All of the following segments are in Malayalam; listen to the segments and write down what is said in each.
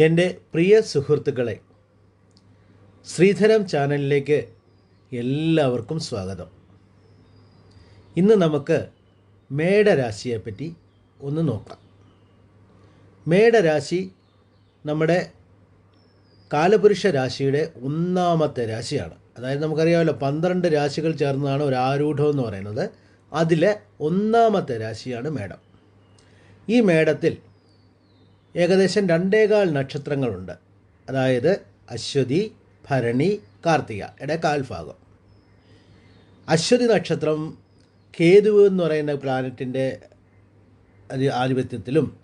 എന്റെ പ്രിയ സുഹൃത്തുക്കളെ ശ്രീധരം ചാനലിലേക്ക് എല്ലാവർക്കും സ്വാഗതം. ഇന്ന് നമുക്ക് മേടരാശിയെപ്പറ്റി ഒന്ന് നോക്കാം. മേടരാശി നമ്മുടെ കാലപുരുഷ രാശിയുടെ ഒന്നാമത്തെ രാശിയാണ്. അതായത് നമുക്കറിയാമല്ലോ പന്ത്രണ്ട് രാശികൾ ചേർന്നതാണ് ഒരു ആരൂഢം എന്ന് പറയുന്നത്. അതിലെ ഒന്നാമത്തെ രാശിയാണ് മേടം. ഈ മേടത്തിൽ ഏകദേശം രണ്ടേകാൽ നക്ഷത്രങ്ങളുണ്ട്. അതായത് അശ്വതി ഭരണി കാർത്തിക. ഇട കാൽഭാഗം. അശ്വതി നക്ഷത്രം കേതു എന്ന് പറയുന്ന പ്ലാനറ്റിന്റെ ആധിപത്യത്തിലും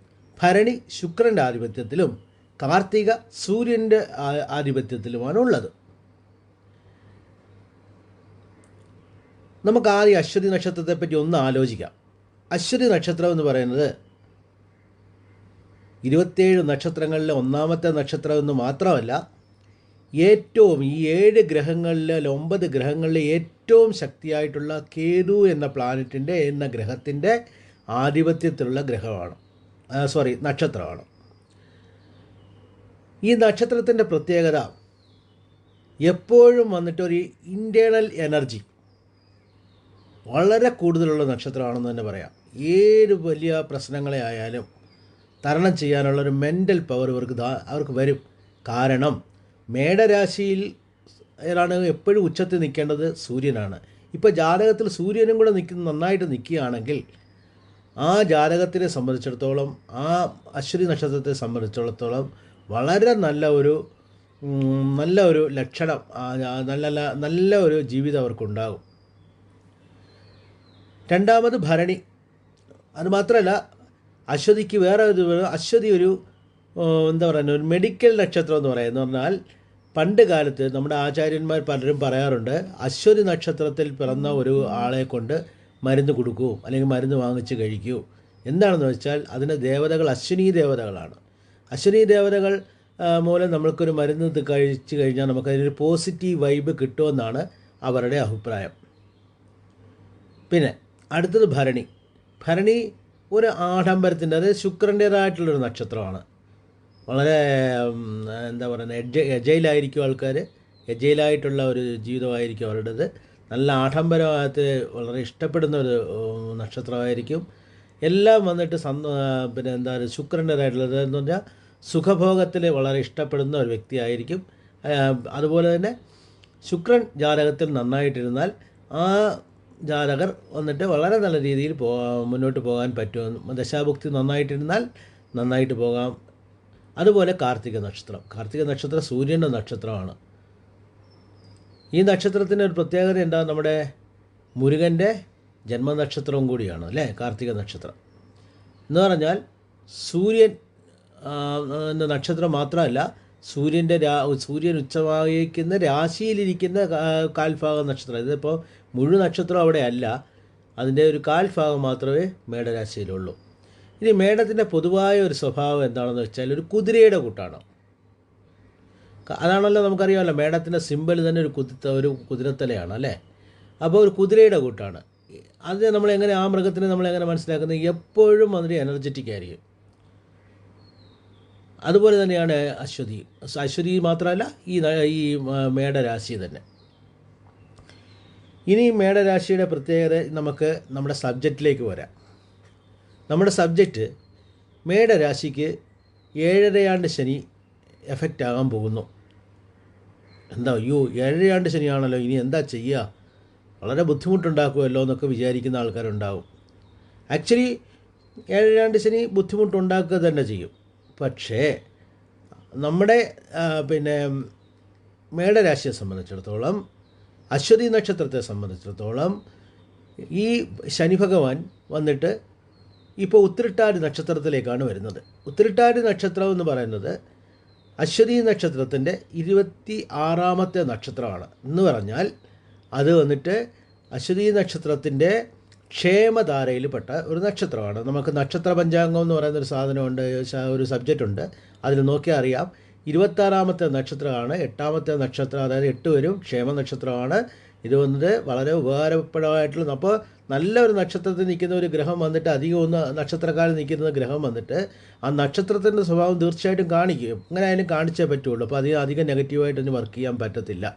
ഭരണി ശുക്രന്റെ ആധിപത്യത്തിലും കാർത്തിക സൂര്യന്റെ ആധിപത്യത്തിലുമാണ് ഉള്ളത്. നമുക്ക് ആദ്യം അശ്വതി നക്ഷത്രത്തെപ്പറ്റി ഒന്ന് ആലോചിക്കാം. അശ്വതി നക്ഷത്രം എന്ന് പറയുന്നത് ഇരുപത്തേഴ് നക്ഷത്രങ്ങളിലെ ഒന്നാമത്തെ നക്ഷത്രം എന്ന് മാത്രമല്ല ഏറ്റവും ഈ ഏഴ് ഗ്രഹങ്ങളിലെ ഒമ്പത് ഗ്രഹങ്ങളിലെ ഏറ്റവും ശക്തിയായിട്ടുള്ള കേതു എന്ന പ്ലാനറ്റിന്റെ എന്ന ഗ്രഹത്തിന്റെ ആധിപത്യത്തിലുള്ള ഗ്രഹമാണ്. സോറി നക്ഷത്രമാണ്. ഈ നക്ഷത്രത്തിന്റെ പ്രത്യേകത എപ്പോഴും വന്നിട്ടൊരു ഇന്റേണൽ എനർജി വളരെ കൂടുതലുള്ള നക്ഷത്രമാണെന്ന് തന്നെ പറയാം. ഏത് വലിയ പ്രശ്നങ്ങളെ ആയാലും തരണം ചെയ്യാനുള്ള ഒരു മെന്റൽ പവർ ഇവർക്ക് അവർക്ക് വരും. കാരണം മേടരാശിയിൽ അയാളാണ് എപ്പോഴും ഉച്ചത്തിൽ നിൽക്കേണ്ടത് സൂര്യനാണ്. ഇപ്പോൾ ജാതകത്തിൽ സൂര്യനും കൂടെ നിൽക്കുന്ന നന്നായിട്ട് നിൽക്കുകയാണെങ്കിൽ ആ ജാതകത്തിനെ സംബന്ധിച്ചിടത്തോളം ആ അശ്വതി നക്ഷത്രത്തെ സംബന്ധിച്ചിടത്തോളം വളരെ നല്ല ഒരു നല്ല ഒരു ലക്ഷണം നല്ല നല്ല- ഒരു ജീവിതം അവർക്കുണ്ടാകും. രണ്ടാമത് ഭരണി. അത് മാത്രമല്ല അശ്വതിക്ക് വേറെ ഒരു അശ്വതി ഒരു എന്താ പറയുക ഒരു മെഡിക്കൽ നക്ഷത്രം എന്ന് പറയുന്നത്. പറഞ്ഞാൽ പണ്ട് കാലത്ത് നമ്മുടെ ആചാര്യന്മാർ പലരും പറയാറുണ്ട് അശ്വതി നക്ഷത്രത്തിൽ പിറന്ന ഒരു ആളെ കൊണ്ട് മരുന്ന് കൊടുക്കൂ അല്ലെങ്കിൽ മരുന്ന് വാങ്ങിച്ച് കഴിക്കൂ. എന്താണെന്ന് വെച്ചാൽ അതിന് ദേവതകൾ അശ്വിനി ദേവതകളാണ്. അശ്വിനി ദേവതകൾ മൂലം നമ്മൾക്കൊരു മരുന്ന് കഴിച്ച് കഴിഞ്ഞാൽ നമുക്കതിനൊരു പോസിറ്റീവ് വൈബ് കിട്ടുമെന്നാണ് അവരുടെ അഭിപ്രായം. പിന്നെ അടുത്തത് ഭരണി. ഭരണി ഒരു ആഡംബരത്തിന്റെ അതായത് ശുക്രന്റേതായിട്ടുള്ളൊരു നക്ഷത്രമാണ്. വളരെ എന്താ പറയുന്നത് എജ എജയിലായിരിക്കും ആൾക്കാർ എജയിലായിട്ടുള്ള ഒരു ജീവിതമായിരിക്കും അവരുടേത്. നല്ല ആഡംബരത്തിൽ വളരെ ഇഷ്ടപ്പെടുന്ന ഒരു നക്ഷത്രമായിരിക്കും. എല്ലാം വന്നിട്ട് സന്ത പിന്നെ എന്താ പറയുക ശുക്രന്റേതായിട്ടുള്ളത് എന്ന് പറഞ്ഞാൽ സുഖഭോഗത്തിൽ വളരെ ഇഷ്ടപ്പെടുന്ന ഒരു വ്യക്തിയായിരിക്കും. അതുപോലെ തന്നെ ശുക്രൻ ജാതകത്തിൽ നന്നായിട്ടിരുന്നാൽ ആ ജാതകർ വന്നിട്ട് വളരെ നല്ല രീതിയിൽ പോ മുന്നോട്ട് പോകാൻ പറ്റുമെന്ന്. ദശാഭുക്തി നന്നായിട്ടിരുന്നാൽ നന്നായിട്ട് പോകാം. അതുപോലെ കാർത്തിക നക്ഷത്രം. കാർത്തിക നക്ഷത്രം സൂര്യന്റെ നക്ഷത്രമാണ്. ഈ നക്ഷത്രത്തിന്റെ ഒരു പ്രത്യേകത എന്താ? നമ്മുടെ മുരുകന്റെ ജന്മനക്ഷത്രവും കൂടിയാണ് അല്ലേ? കാർത്തിക നക്ഷത്രം. എന്ന് പറഞ്ഞാൽ സൂര്യൻ നക്ഷത്രം മാത്രമല്ല സൂര്യന്റെ രാ സൂര്യൻ ഉച്ചമായിരിക്കുന്ന രാശിയിലിരിക്കുന്ന കാൽഭാഗ നക്ഷത്രം. ഇതിപ്പോൾ മുഴു നക്ഷത്രം അവിടെ അല്ല അതിന്റെ ഒരു കാൽഭാഗം മാത്രമേ മേടരാശിയിലുള്ളൂ. ഇനി മേടത്തിന്റെ പൊതുവായ ഒരു സ്വഭാവം എന്താണെന്ന് വെച്ചാൽ ഒരു കുതിരയുടെ കൂട്ടാണ്. അതാണല്ലോ നമുക്കറിയാമല്ലോ മേടത്തിന്റെ സിമ്പിൾ തന്നെ ഒരു കുതിത്ത ഒരു കുതിരത്തലയാണ് അല്ലേ? അപ്പോൾ ഒരു കുതിരയുടെ കൂട്ടാണ്. അത് നമ്മൾ എങ്ങനെ ആ മൃഗത്തിനെ നമ്മൾ എങ്ങനെ മനസ്സിലാക്കുന്നത്? എപ്പോഴും അതിന് എനർജറ്റിക് ആയിരിക്കും. അതുപോലെ തന്നെയാണ് അശ്വതി. അശ്വതി മാത്രമല്ല ഈ ഈ മേടരാശി തന്നെ. ഇനി മേടരാശിയുടെ പ്രത്യേകത നമുക്ക് നമ്മുടെ സബ്ജക്റ്റിലേക്ക് വരാം. നമ്മുടെ സബ്ജക്റ്റ് മേടരാശിക്ക് ഏഴരയാണ്ട് ശനി എഫക്റ്റ് ആകാൻ പോകുന്നു. എന്താ അയ്യോ ഏഴരയാണ്ട് ശനിയാണല്ലോ ഇനി എന്താ ചെയ്യുക വളരെ ബുദ്ധിമുട്ടുണ്ടാക്കുമല്ലോ എന്നൊക്കെ വിചാരിക്കുന്ന ആൾക്കാരുണ്ടാവും. ആക്ച്വലി ഏഴരയാണ്ട് ശനി ബുദ്ധിമുട്ടുണ്ടാക്കുക തന്നെ ചെയ്യും. പക്ഷേ നമ്മുടെ പിന്നെ മേടരാശിയെ സംബന്ധിച്ചിടത്തോളം അശ്വതി നക്ഷത്രത്തെ സംബന്ധിച്ചിടത്തോളം ഈ ശനി ഭഗവാൻ വന്നിട്ട് ഇപ്പോൾ ഉത്തിരിട്ടാതി നക്ഷത്രത്തിലേക്കാണ് വരുന്നത്. ഉത്തിരിട്ടാതി നക്ഷത്രം എന്ന് പറയുന്നത് അശ്വതി നക്ഷത്രത്തിന്റെ ഇരുപത്തി ആറാമത്തെ നക്ഷത്രമാണ്. എന്ന് പറഞ്ഞാൽ അത് വന്നിട്ട് അശ്വതി നക്ഷത്രത്തിന്റെ ക്ഷേമധാരയിൽപ്പെട്ട ഒരു നക്ഷത്രമാണ്. നമുക്ക് നക്ഷത്ര പഞ്ചാംഗം എന്ന് പറയുന്ന ഒരു സാധനമുണ്ട് ഒരു സബ്ജക്റ്റ് ഉണ്ട്. അതിൽ നോക്കിയാൽ അറിയാം. ഇരുപത്താറാമത്തെ നക്ഷത്രമാണ് എട്ടാമത്തെ നക്ഷത്രം അതായത് എട്ട് വരും ക്ഷേമ നക്ഷത്രമാണ്. ഇത് വന്നിട്ട് വളരെ ഉപകാരപ്രദമായിട്ടുള്ള അപ്പോൾ നല്ല ഒരു നക്ഷത്രത്തിൽ നിൽക്കുന്ന ഒരു ഗ്രഹം വന്നിട്ട് അധികം ഒന്ന് നക്ഷത്രക്കാരിൽ നിൽക്കുന്ന ഗ്രഹം വന്നിട്ട് ആ നക്ഷത്രത്തിന്റെ സ്വഭാവം തീർച്ചയായിട്ടും കാണിക്കും. അങ്ങനെ അതിന് കാണിച്ചേ പറ്റുള്ളൂ. അപ്പോൾ അധികം അധികം നെഗറ്റീവായിട്ടൊന്നും വർക്ക് ചെയ്യാൻ പറ്റത്തില്ല.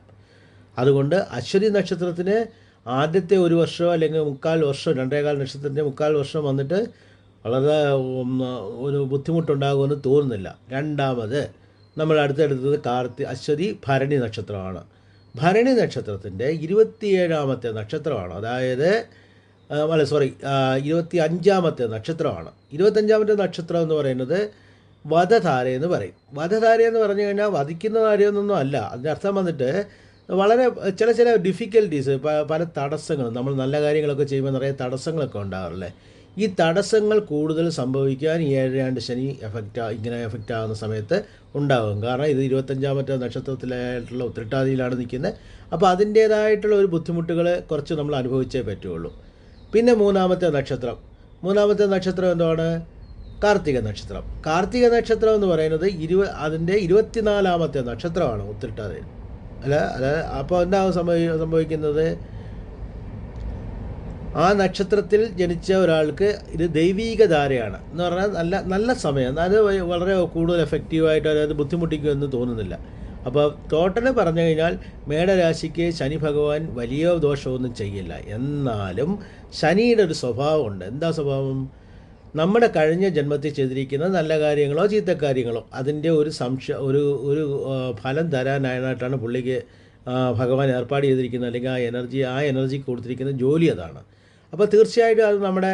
അതുകൊണ്ട് അശ്വതി നക്ഷത്രത്തിന് ആദ്യത്തെ ഒരു വർഷമോ അല്ലെങ്കിൽ മുക്കാൽ വർഷം രണ്ടേകാൽ നക്ഷത്രത്തിന്റെ മുക്കാൽ വർഷം വന്നിട്ട് വളരെ ഒരു ബുദ്ധിമുട്ടുണ്ടാകുമെന്ന് തോന്നുന്നില്ല. രണ്ടാമത് നമ്മൾ അടുത്തെടുത്തത് കാർത്തി അശ്വതി ഭരണി നക്ഷത്രമാണ്. ഭരണി നക്ഷത്രത്തിന്റെ ഇരുപത്തിയേഴാമത്തെ നക്ഷത്രമാണ്. അതായത് അല്ല സോറി ഇരുപത്തി അഞ്ചാമത്തെ നക്ഷത്രമാണ്. ഇരുപത്തഞ്ചാമത്തെ നക്ഷത്രം എന്ന് പറയുന്നത് വധധാര എന്ന് പറയും. വധധാര എന്ന് പറഞ്ഞു കഴിഞ്ഞാൽ വധിക്കുന്ന കാര്യമൊന്നും അല്ല. അതിന്റെ അർത്ഥം വന്നിട്ട് വളരെ ചില ചില ഡിഫിക്കൽട്ടീസ് പല തടസ്സങ്ങളും നമ്മൾ നല്ല കാര്യങ്ങളൊക്കെ ചെയ്യുമ്പോൾ നിറയെ തടസ്സങ്ങളൊക്കെ ഉണ്ടാകാറില്ലേ? ഈ തടസ്സങ്ങൾ കൂടുതൽ സംഭവിക്കാൻ ഈ ഏഴാണ്ട് ശനി എഫക്റ്റ് ഇങ്ങനെ എഫക്റ്റ് ആകുന്ന സമയത്ത് ഉണ്ടാകും. കാരണം ഇത് ഇരുപത്തഞ്ചാമത്തെ നക്ഷത്രത്തിലായിട്ടുള്ള ഉത്രട്ടാതിയിലാണ് നിൽക്കുന്നത്. അപ്പോൾ അതിന്റേതായിട്ടുള്ള ഒരു ബുദ്ധിമുട്ടുകൾ കുറച്ച് നമ്മൾ അനുഭവിച്ചേ പറ്റുള്ളൂ പിന്നെ മൂന്നാമത്തെ നക്ഷത്രം. മൂന്നാമത്തെ നക്ഷത്രം എന്താണ് കാർത്തിക നക്ഷത്രം. കാർത്തിക നക്ഷത്രം എന്ന് പറയുന്നത് ഇരുപ അതിന്റെ ഇരുപത്തിനാലാമത്തെ നക്ഷത്രമാണ് ഉത്രട്ടാതി അല്ല അല്ല അപ്പോൾ എന്താകും സംഭവി സംഭവിക്കുന്നത്? ആ നക്ഷത്രത്തിൽ ജനിച്ച ഒരാൾക്ക് ഇത് ദൈവീക ധാരയാണ്. എന്ന് പറഞ്ഞാൽ നല്ല നല്ല സമയം. അത് വളരെ കൂടുതൽ എഫക്റ്റീവായിട്ട് അതായത് ബുദ്ധിമുട്ടിക്കുമെന്ന് തോന്നുന്നില്ല. അപ്പോൾ ടോട്ടൽ പറഞ്ഞു കഴിഞ്ഞാൽ മേടരാശിക്ക് ശനി ഭഗവാൻ വലിയ ദോഷമൊന്നും ചെയ്യില്ല. എന്നാലും ശനിയുടെ ഒരു സ്വഭാവമുണ്ട്. എന്താ സ്വഭാവം? നമ്മുടെ കഴിഞ്ഞ ജന്മത്തിൽ ചെയ്തിരിക്കുന്ന നല്ല കാര്യങ്ങളോ ചീത്ത കാര്യങ്ങളോ അതിന്റെ ഒരു സംശയ ഒരു ഒരു ഫലം തരാനായിട്ടാണ് പുള്ളിക്ക് ഭഗവാൻ ഏർപ്പാട് ചെയ്തിരിക്കുന്നത്. അല്ലെങ്കിൽ ആ എനർജി ആ എനർജി കൊടുത്തിരിക്കുന്ന ജോലി അതാണ്. അപ്പോൾ തീർച്ചയായിട്ടും അത് നമ്മുടെ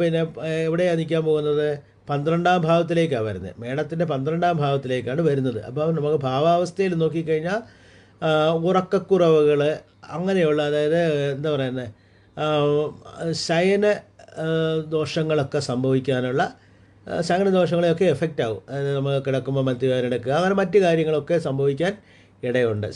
പിന്നെ എവിടെയാണ് നിൽക്കാൻ പോകുന്നത്? പന്ത്രണ്ടാം ഭാവത്തിലേക്കാണ് വരുന്നത്. മേടത്തിന്റെ പന്ത്രണ്ടാം ഭാവത്തിലേക്കാണ് വരുന്നത്. അപ്പോൾ നമുക്ക് ഭാവാവസ്ഥയിൽ നോക്കിക്കഴിഞ്ഞാൽ ഉറക്കക്കുറവുകൾ അങ്ങനെയുള്ള അതായത് എന്താ പറയുന്നത്? ശയന ദോഷങ്ങളൊക്കെ സംഭവിക്കാനുള്ള ശയന ദോഷങ്ങളെയൊക്കെ എഫക്റ്റ് ആവും. നമ്മൾ കിടക്കുമ്പോൾ എടുക്കുക. അങ്ങനെ മറ്റു കാര്യങ്ങളൊക്കെ സംഭവിക്കാൻ ഇടയുണ്ട്.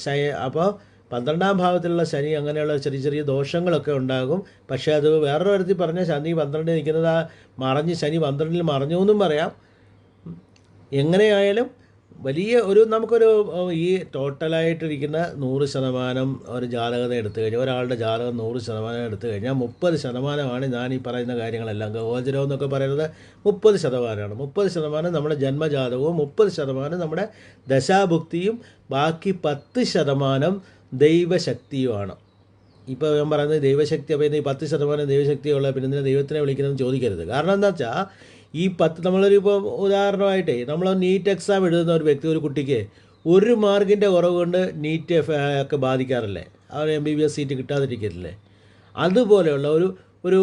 അപ്പോൾ പന്ത്രണ്ടാം ഭാവത്തിലുള്ള ശനി അങ്ങനെയുള്ള ചെറിയ ചെറിയ ദോഷങ്ങളൊക്കെ ഉണ്ടാകും. പക്ഷേ അത് വേറൊരു തരത്തിൽ പറഞ്ഞാൽ ശനി പന്ത്രണ്ടിൽ നിൽക്കുന്നത് ആ മറഞ്ഞ് ശനി പന്ത്രണ്ടിൽ മറഞ്ഞു എന്നും പറയാം എങ്ങനെയായാലും വലിയ ഒരു നമുക്കൊരു ഈ ടോട്ടലായിട്ടിരിക്കുന്ന നൂറ് ശതമാനം ഒരു ജാതകത എടുത്തു കഴിഞ്ഞാൽ ഒരാളുടെ ജാതകം നൂറ് ശതമാനം എടുത്തു കഴിഞ്ഞാൽ മുപ്പത് ശതമാനമാണ് ഞാൻ ഈ പറയുന്ന കാര്യങ്ങളെല്ലാം ഗോചരം എന്നൊക്കെ പറയുന്നത് മുപ്പത് ശതമാനമാണ്. മുപ്പത് ശതമാനം നമ്മുടെ ജന്മജാതകവും മുപ്പത് ശതമാനം നമ്മുടെ ദശാഭുക്തിയും ബാക്കി പത്ത് ശതമാനം ദൈവശക്തിയുമാണ്. ഇപ്പോൾ ഞാൻ പറയുന്നത് ദൈവശക്തി അപ്പോൾ ഈ പത്ത് ശതമാനം ദൈവശക്തിയുള്ള പിന്നെ ദൈവത്തിനെ വിളിക്കണമെന്ന് ചോദിക്കരുത്. കാരണം എന്താ വെച്ചാൽ ഈ പത്ത് നമ്മളൊരു ഇപ്പോൾ ഉദാഹരണമായിട്ടേ നമ്മൾ നീറ്റ് എക്സാം എഴുതുന്ന ഒരു വ്യക്തി ഒരു കുട്ടിക്ക് ഒരു മാർക്കിന്റെ കുറവ് കൊണ്ട് നീറ്റ് ഒക്കെ ബാധിക്കാറില്ലേ? അവർ M B B S seat കിട്ടാതിരിക്കില്ലേ അതുപോലെയുള്ള ഒരു ഒരു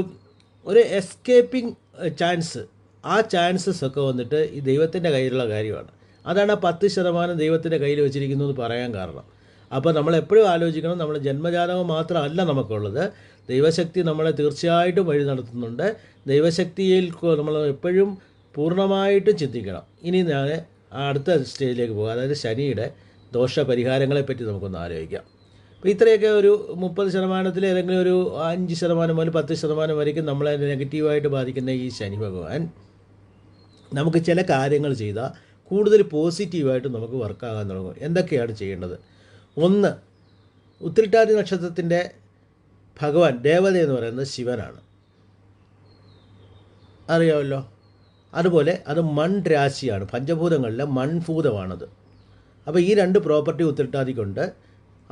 ഒരു എസ്കേപ്പിംഗ് ചാൻസ് ആ ചാൻസസ് ഒക്കെ വന്നിട്ട് ഈ ദൈവത്തിന്റെ കയ്യിലുള്ള കാര്യമാണ്. അതാണ് ആ പത്ത് ശതമാനം ദൈവത്തിന്റെ കയ്യിൽ വെച്ചിരിക്കുന്നു എന്ന് പറയാൻ കാരണം. അപ്പോൾ നമ്മൾ എപ്പോഴും ആലോചിക്കണം നമ്മൾ ജന്മജാതകം മാത്രമല്ല നമുക്കുള്ളത്. ദൈവശക്തി നമ്മളെ തീർച്ചയായിട്ടും വഴി നടത്തുന്നുണ്ട്. ദൈവശക്തിയിൽ നമ്മൾ എപ്പോഴും പൂർണമായിട്ടും ചിന്തിക്കണം. ഇനി ഞാൻ അടുത്ത സ്റ്റേജിലേക്ക് പോകും. അതായത് ശനിയുടെ ദോഷപരിഹാരങ്ങളെപ്പറ്റി നമുക്കൊന്ന് ആലോചിക്കാം. അപ്പോൾ ഇത്രയൊക്കെ ഒരു മുപ്പത് ശതമാനത്തിൽ അല്ലെങ്കിൽ ഒരു അഞ്ച് ശതമാനം മുതൽ പത്ത് ശതമാനം വരയ്ക്കും നമ്മളെ നെഗറ്റീവായിട്ട് ബാധിക്കുന്ന ഈ ശനി ഭഗവാൻ. നമുക്ക് ചില കാര്യങ്ങൾ ചെയ്താൽ കൂടുതൽ പോസിറ്റീവായിട്ട് നമുക്ക് വർക്കാകാൻ തുടങ്ങും. എന്തൊക്കെയാണ് ചെയ്യേണ്ടത്? ഒന്ന് ഉത്തിരിട്ടാതി നക്ഷത്രത്തിന്റെ ഭഗവാൻ ദേവത എന്ന് പറയുന്നത് ശിവനാണ്. അറിയാമല്ലോ. അതുപോലെ അത് മൺ രാശിയാണ്. പഞ്ചഭൂതങ്ങളിലെ മൺഭൂതമാണത് അപ്പോൾ ഈ രണ്ട് പ്രോപ്പർട്ടി ഉത്തിരിട്ടാതിക്കുണ്ട്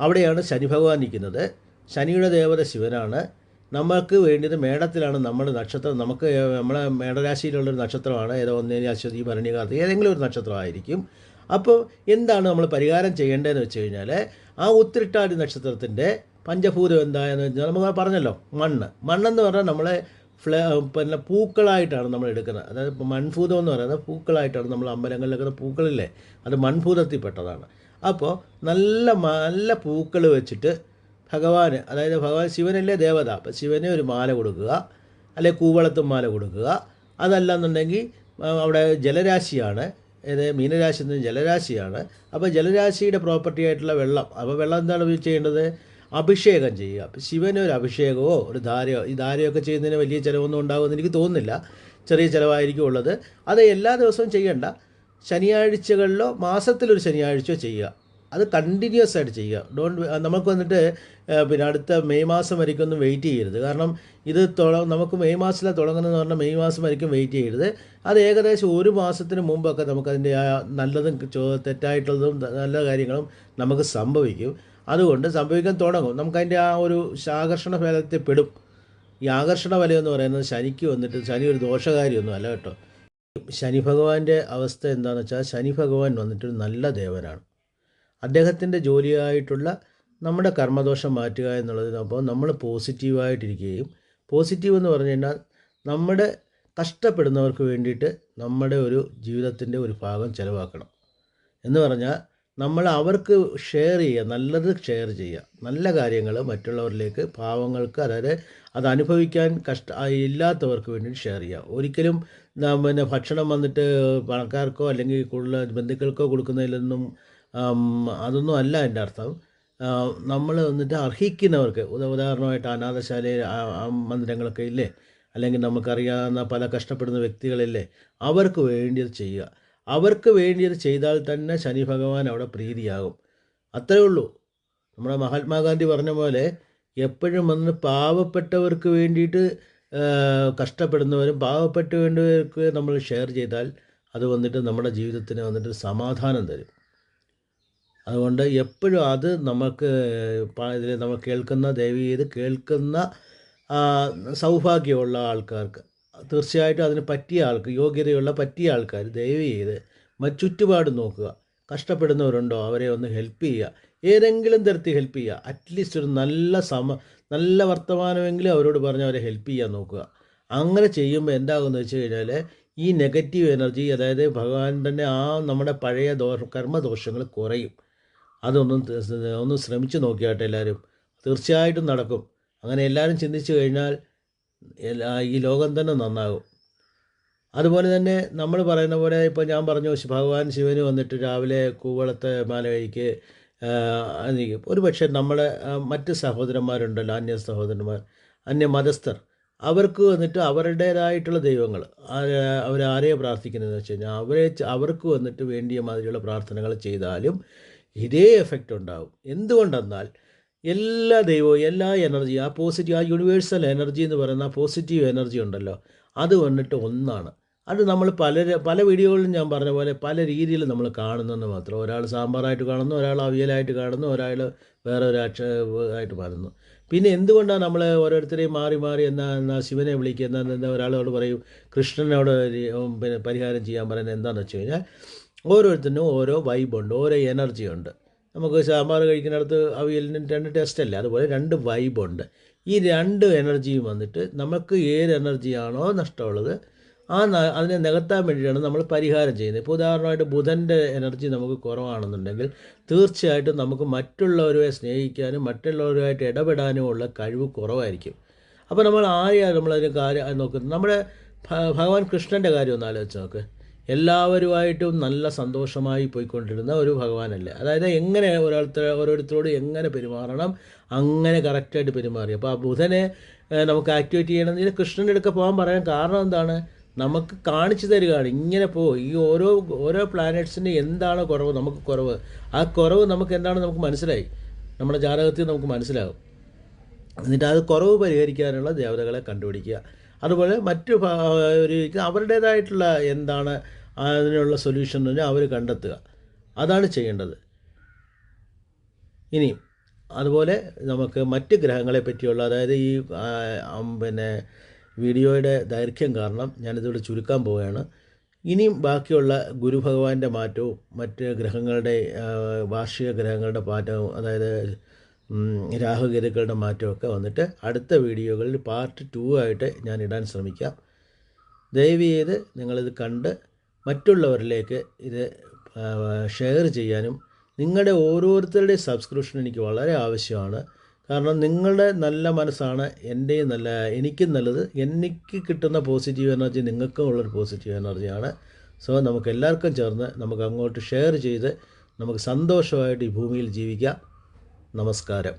അവിടെയാണ് ശനി ഭഗവാൻ നിൽക്കുന്നത്. ശനിയുടെ ദേവത ശിവനാണ്. നമ്മൾക്ക് വേണ്ടിയത് മേടത്തിലാണ്. നമ്മുടെ നക്ഷത്രം നമുക്ക് നമ്മളെ മേടരാശിയിലുള്ളൊരു നക്ഷത്രമാണ്. ഏതോ ഒന്നേനി അശ്വതി ഭരണി കാർത്തിക ഏതെങ്കിലും ഒരു നക്ഷത്രമായിരിക്കും. അപ്പോൾ എന്താണ് നമ്മൾ പരിഹാരം ചെയ്യേണ്ടതെന്ന് വെച്ച് കഴിഞ്ഞാൽ ആ ഉത്തിരിട്ടാടി നക്ഷത്രത്തിന്റെ പഞ്ചഭൂതം എന്തായെന്ന് വെച്ചാൽ നമുക്ക് പറഞ്ഞല്ലോ മണ്ണ്. മണ്ണെന്ന് പറഞ്ഞാൽ നമ്മളെ ഫ്ല പിന്നെ പൂക്കളായിട്ടാണ് നമ്മൾ എടുക്കുന്നത്. അതായത് മൺഭൂതം എന്ന് പറയുന്നത് പൂക്കളായിട്ടാണ് നമ്മൾ അമ്പലങ്ങളിലൊക്കെ പൂക്കളില്ലേ? അത് മൺഭൂതത്തിൽപ്പെട്ടതാണ് അപ്പോൾ നല്ല നല്ല പൂക്കൾ വെച്ചിട്ട് ഭഗവാന് അതായത് ഭഗവാൻ ശിവനല്ലേ ദേവത അപ്പോൾ ശിവനെ ഒരു മാല കൊടുക്കുക അല്ലെ കൂവളത്തും മാല കൊടുക്കുക. അതല്ല എന്നുണ്ടെങ്കിൽ അവിടെ ജലരാശിയാണ് ഏത് മീനരാശി എന്ന് ജലരാശിയാണ്. അപ്പോൾ ജലരാശിയുടെ പ്രോപ്പർട്ടി ആയിട്ടുള്ള വെള്ളം. അപ്പോൾ വെള്ളം എന്താണ് ചെയ്യേണ്ടത്? അഭിഷേകം ചെയ്യുക. അപ്പോൾ ശിവന് ഒരു അഭിഷേകമോ ഒരു ധാരയോ ഈ ധാരയൊക്കെ ചെയ്യുന്നതിന് വലിയ ചിലവൊന്നും ഉണ്ടാകുമെന്ന് എനിക്ക് തോന്നുന്നില്ല. ചെറിയ ചിലവായിരിക്കും ഉള്ളത്. അത് എല്ലാ ദിവസവും ചെയ്യണ്ട. ശനിയാഴ്ചകളിലോ മാസത്തിലൊരു ശനിയാഴ്ചയോ ചെയ്യുക. അത് കണ്ടിന്യൂസ് ആയിട്ട് ചെയ്യുക. ഡോണ്ട് നമുക്ക് വന്നിട്ട് പിന്നെ അടുത്ത മെയ് മാസം വരയ്ക്കും ഒന്നും വെയിറ്റ് ചെയ്യരുത്. കാരണം ഇത് നമുക്ക് മെയ് മാസത്തിലാണ് തുടങ്ങുന്നതെന്ന് പറഞ്ഞാൽ മെയ് മാസം വരയ്ക്കും വെയിറ്റ് ചെയ്യരുത്. അത് ഏകദേശം ഒരു മാസത്തിന് മുമ്പൊക്കെ നമുക്കതിന്റെ നല്ലതും തെറ്റായിട്ടുള്ളതും നല്ല കാര്യങ്ങളും നമുക്ക് സംഭവിക്കും. അതുകൊണ്ട് സംഭവിക്കാൻ തുടങ്ങും. നമുക്കതിന്റെ ആ ഒരു ആകർഷണ ഫലത്തിൽ പെടും. ഈ ആകർഷണ വലയം എന്ന് പറയുന്നത് ശനിക്ക് വന്നിട്ട് ശനി ഒരു ദോഷകാരിയൊന്നും അല്ല കേട്ടോ. ശനി ഭഗവാന്റെ അവസ്ഥ എന്താണെന്ന് വെച്ചാൽ ശനി ഭഗവാൻ വന്നിട്ട് ഒരു നല്ല ദേവനാണ്. അദ്ദേഹത്തിന്റെ ജോലിയായിട്ടുള്ള നമ്മുടെ കർമ്മദോഷം മാറ്റുക എന്നുള്ളതിനൊപ്പം നമ്മൾ പോസിറ്റീവായിട്ടിരിക്കുകയും പോസിറ്റീവ് എന്ന് പറഞ്ഞു കഴിഞ്ഞാൽ നമ്മുടെ കഷ്ടപ്പെടുന്നവർക്ക് വേണ്ടിയിട്ട് നമ്മുടെ ഒരു ജീവിതത്തിന്റെ ഒരു ഭാഗം ചിലവാക്കണം. എന്ന് പറഞ്ഞാൽ നമ്മൾ അവർക്ക് ഷെയർ ചെയ്യുക നല്ലത് ഷെയർ ചെയ്യുക നല്ല കാര്യങ്ങൾ മറ്റുള്ളവരിലേക്ക് പാവങ്ങൾക്ക് അതായത് അത് അനുഭവിക്കാൻ കഷ്ട ഇല്ലാത്തവർക്ക് വേണ്ടി ഷെയർ ചെയ്യുക. ഒരിക്കലും പിന്നെ ഭക്ഷണം വന്നിട്ട് പണക്കാർക്കോ അല്ലെങ്കിൽ കൂടുതൽ ബന്ധുക്കൾക്കോ കൊടുക്കുന്നതിലൊന്നും അതൊന്നും അല്ല എന്റെ അർത്ഥം. നമ്മൾ വന്നിട്ട് അർഹിക്കുന്നവർക്ക് ഉദാ ഉദാഹരണമായിട്ട് അനാഥശാല മന്ദിരങ്ങളൊക്കെ ഇല്ലേ? അല്ലെങ്കിൽ നമുക്കറിയാവുന്ന പല കഷ്ടപ്പെടുന്ന വ്യക്തികളില്ലേ? അവർക്ക് വേണ്ടിയത് ചെയ്യുക. അവർക്ക് വേണ്ടിയത് ചെയ്താൽ തന്നെ ശനി ഭഗവാൻ അവിടെ പ്രീതിയാകും. അത്രേ ഉള്ളൂ. നമ്മുടെ മഹാത്മാഗാന്ധി പറഞ്ഞ പോലെ എപ്പോഴും വന്ന് പാവപ്പെട്ടവർക്ക് വേണ്ടിയിട്ട് കഷ്ടപ്പെടുന്നവരും പാവപ്പെട്ടവർക്ക് നമ്മൾ ഷെയർ ചെയ്താൽ അത് വന്നിട്ട് നമ്മുടെ ജീവിതത്തിന് വന്നിട്ട് സമാധാനം തരും. അതുകൊണ്ട് എപ്പോഴും അത് നമുക്ക് ഇതിൽ നമ്മൾ കേൾക്കുന്ന ദേവി ഇത് കേൾക്കുന്ന സൗഭാഗ്യമുള്ള ആൾക്കാർക്ക് തീർച്ചയായിട്ടും അതിന് പറ്റിയ ആൾക്ക് യോഗ്യതയുള്ള പറ്റിയ ആൾക്കാർ ദയവ് ചെയ്ത് ചുറ്റുപാട് നോക്കുക. കഷ്ടപ്പെടുന്നവരുണ്ടോ? അവരെ ഒന്ന് ഹെൽപ്പ് ചെയ്യുക. ഏതെങ്കിലും തരത്തിൽ ഹെൽപ്പ് ചെയ്യുക. അറ്റ്ലീസ്റ്റ് ഒരു നല്ല സമ നല്ല വർത്തമാനമെങ്കിലും അവരോട് പറഞ്ഞ് അവരെ ഹെൽപ്പ് ചെയ്യാൻ നോക്കുക. അങ്ങനെ ചെയ്യുമ്പോൾ എന്താകുമെന്ന് വെച്ച് കഴിഞ്ഞാൽ ഈ നെഗറ്റീവ് എനർജി അതായത് ഭഗവാൻ തന്നെ ആ നമ്മുടെ പഴയ ദോഷ കർമ്മദോഷങ്ങൾ കുറയും. അതൊന്നും ഒന്ന് ശ്രമിച്ചു നോക്കിയാട്ടെ എല്ലാവരും തീർച്ചയായിട്ടും നടക്കും. അങ്ങനെ എല്ലാവരും ചിന്തിച്ചു കഴിഞ്ഞാൽ ഈ ലോകം തന്നെ നന്നാകും. അതുപോലെ തന്നെ നമ്മൾ പറയുന്ന പോലെ ഇപ്പോൾ ഞാൻ പറഞ്ഞു ഭഗവാൻ ശിവന് വന്നിട്ട് രാവിലെ കൂവളത്തെ മാല കഴിക്ക് ഒരു പക്ഷേ നമ്മളെ മറ്റ് സഹോദരന്മാരുണ്ടല്ലോ അന്യ സഹോദരന്മാർ അന്യ മതസ്ഥർ. അവർക്ക് വന്നിട്ട് അവരുടേതായിട്ടുള്ള ദൈവങ്ങൾ അവരാരെയാണ് പ്രാർത്ഥിക്കുന്നതെന്ന് വെച്ച് കഴിഞ്ഞാൽ അവരെ അവർക്ക് വന്നിട്ട് വേണ്ടിയ മാതിരിയുള്ള പ്രാർത്ഥനകൾ ചെയ്താലും ഇതേ എഫക്റ്റ് ഉണ്ടാവും. എന്തുകൊണ്ടെന്നാൽ എല്ലാ ദൈവവും എല്ലാ എനർജി ആ പോസിറ്റീവ് ആ യൂണിവേഴ്സൽ എനർജി എന്ന് പറയുന്ന ആ പോസിറ്റീവ് എനർജി ഉണ്ടല്ലോ അത് വന്നിട്ട് ഒന്നാണ്. അത് നമ്മൾ പല പല വീഡിയോകളിലും ഞാൻ പറഞ്ഞ പോലെ പല രീതിയിൽ നമ്മൾ കാണുന്നെന്ന് മാത്രം. ഒരാൾ സാമ്പാറായിട്ട് കാണുന്നു ഒരാൾ അവിയലായിട്ട് കാണുന്നു ഒരാൾ വേറെ ഒരു അക്ഷ ആയിട്ട് പറയുന്നു പിന്നെ എന്തുകൊണ്ടാണ് നമ്മൾ ഓരോരുത്തരെയും മാറി മാറി എന്നാ എന്നാ ശിവനെ വിളിക്കുക എന്നാ ഒരാളോട് പറയും കൃഷ്ണനോട് പിന്നെ പരിഹാരം ചെയ്യാൻ പറയുന്നത് എന്താണെന്ന് വെച്ച് കഴിഞ്ഞാൽ ഓരോരുത്തരിനും ഓരോ വൈബുണ്ട് ഓരോ എനർജി ഉണ്ട്. നമുക്ക് സാമ്പാർ കഴിക്കുന്നിടത്ത് അവിയലിന് രണ്ട് ടെസ്റ്റല്ലേ അതുപോലെ രണ്ട് വൈബുണ്ട് ഈ രണ്ട് എനർജിയും വന്നിട്ട് നമുക്ക് ഏത് എനർജിയാണോ നഷ്ടമുള്ളത് ആ അതിനെ നികത്താൻ വേണ്ടിയിട്ടാണ് നമ്മൾ പരിഹാരം ചെയ്യുന്നത്. ഇപ്പോൾ ഉദാഹരണമായിട്ട് ബുധന്റെ എനർജി നമുക്ക് കുറവാണെന്നുണ്ടെങ്കിൽ തീർച്ചയായിട്ടും നമുക്ക് മറ്റുള്ളവരെ സ്നേഹിക്കാനും മറ്റുള്ളവരുമായിട്ട് ഇടപെടാനും ഉള്ള കഴിവ് കുറവായിരിക്കും. അപ്പോൾ നമ്മൾ ആരെയാണ് നമ്മളതിന് കാര്യം നോക്കുന്നത്? നമ്മുടെ ഭഗവാൻ കൃഷ്ണന്റെ കാര്യം ഒന്ന് ആലോചിച്ച് നോക്ക്. എല്ലാവരുമായിട്ടും നല്ല സന്തോഷമായി പോയിക്കൊണ്ടിരുന്ന ഒരു ഭഗവാനല്ലേ. അതായത് എങ്ങനെ ഒരാളത്തെ ഓരോരുത്തരോട് എങ്ങനെ പെരുമാറണം അങ്ങനെ കറക്റ്റായിട്ട് പെരുമാറി. അപ്പോൾ ആ ബുധനെ നമുക്ക് ആക്ടിവേറ്റ് ചെയ്യണമെങ്കിൽ കൃഷ്ണന്റെ അടുക്ക പോകാൻ പറയാൻ കാരണം എന്താണ്? നമുക്ക് കാണിച്ചു തരികയാണ്. ഇങ്ങനെ പോ. ഈ ഓരോ ഓരോ പ്ലാനറ്റ്സിന് എന്താണ് കുറവ്? നമുക്ക് കുറവ്. ആ കുറവ് നമുക്ക് എന്താണ് നമുക്ക് മനസ്സിലായി. നമ്മുടെ ജാതകത്തിൽ നമുക്ക് മനസ്സിലാകും എന്നിട്ട് അത് കുറവ് പരിഹരിക്കാനുള്ള ദേവതകളെ കണ്ടുപിടിക്കുക. അതുപോലെ മറ്റു ഒരു അവരുടേതായിട്ടുള്ള എന്താണ് അതിനുള്ള സൊല്യൂഷൻ എന്ന് അവർ കണ്ടെത്തുക. അതാണ് ചെയ്യേണ്ടത്. ഇനി അതുപോലെ നമുക്ക് മറ്റ് ഗ്രഹങ്ങളെ പറ്റിയുള്ള അതായത് ഈ പിന്നെ വീഡിയോയുടെ ദൈർഘ്യം കാരണം ഞാനിതിവിടെ ചുരുക്കാൻ പോവുകയാണ്. ഇനിയും ബാക്കിയുള്ള ഗുരുഭഗവാന്റെ മാറ്റവും മറ്റ് ഗ്രഹങ്ങളുടെ വാർഷിക ഗ്രഹങ്ങളുടെ മാറ്റവും അതായത് രാഹുകേതുക്കളുടെ മാറ്റമൊക്കെ വന്നിട്ട് അടുത്ത വീഡിയോകളിൽ പാർട്ട് ടു ആയിട്ട് ഞാൻ ഇടാൻ ശ്രമിക്കാം. ദയവ് ചെയ്ത് നിങ്ങളിത് കണ്ട് മറ്റുള്ളവരിലേക്ക് ഇത് ഷെയർ ചെയ്യാനും നിങ്ങളുടെ ഓരോരുത്തരുടെയും സബ്സ്ക്രിപ്ഷൻ എനിക്ക് വളരെ ആവശ്യമാണ്. കാരണം നിങ്ങളുടെ നല്ല മനസ്സാണ് എന്റെയും നല്ല എനിക്കും നല്ലത്. എനിക്ക് കിട്ടുന്ന പോസിറ്റീവ് എനർജി നിങ്ങൾക്കും ഉള്ളൊരു പോസിറ്റീവ് എനർജിയാണ് സോ നമുക്ക് എല്ലാവർക്കും ചേർന്ന് നമുക്ക് അങ്ങോട്ട് ഷെയർ ചെയ്ത് നമുക്ക് സന്തോഷമായിട്ട് ഈ ഭൂമിയിൽ ജീവിക്കാം. നമസ്കാരം.